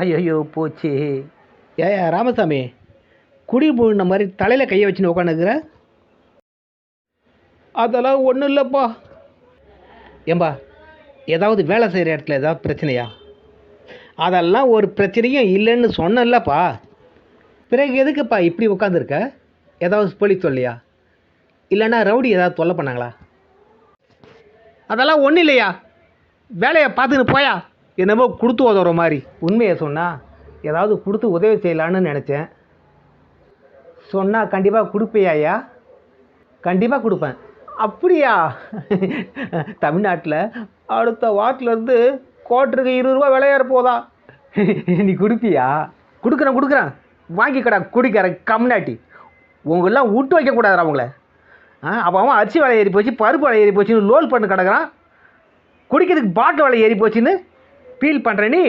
ஐயோ போச்சு. ஏயா ராமசாமி குடி முழுன மாதிரி தலையில் கையை வச்சுன்னு உட்காந்துக்கிற அதெல்லாம் ஒன்றும் இல்லைப்பா. ஏம்பா ஏதாவது வேலை செய்கிற இடத்துல ஏதாவது பிரச்சனையா? அதெல்லாம் ஒரு பிரச்சனையும் இல்லைன்னு சொன்னேன்லப்பா. பிறகு எதுக்குப்பா இப்படி உட்காந்துருக்க ஏதாவது போலீஸ் சொல்லியா? இல்லைன்னா ரவுடி ஏதாவது தொல்லை பண்ணாங்களா? அதெல்லாம் ஒன்றும் இல்லையா. வேலையை பார்த்துன்னு போயா. என்னமோ கொடுத்து உதவுற மாதிரி. உண்மையை சொன்னால் ஏதாவது கொடுத்து உதவி செய்யலான்னு நினச்சேன். சொன்னால் கண்டிப்பாக கொடுப்பியாயா கண்டிப்பாக கொடுப்பேன். அப்படியா? தமிழ்நாட்டில் அடுத்த வாட்டிலேருந்து கோட்டருக்கு இருபது ரூபா விலையேற போதா நீ கொடுப்பியா? கொடுக்குறேன் கொடுக்குறேன். வாங்கிக்கடா குடிக்கிற கம்னாட்டி உங்களெலாம் விட்டு வைக்கக்கூடாது அவங்கள. ஆ அப்போ அவன் அரிசி விலை ஏறி போச்சு பருப்பு விலை ஏறி போச்சுன்னு லோல் பண்ணி கிடக்குறான். குடிக்கிறதுக்கு பாட்டில் விலை ஏறி போச்சுன்னு பீல் பண்ணுற நீ.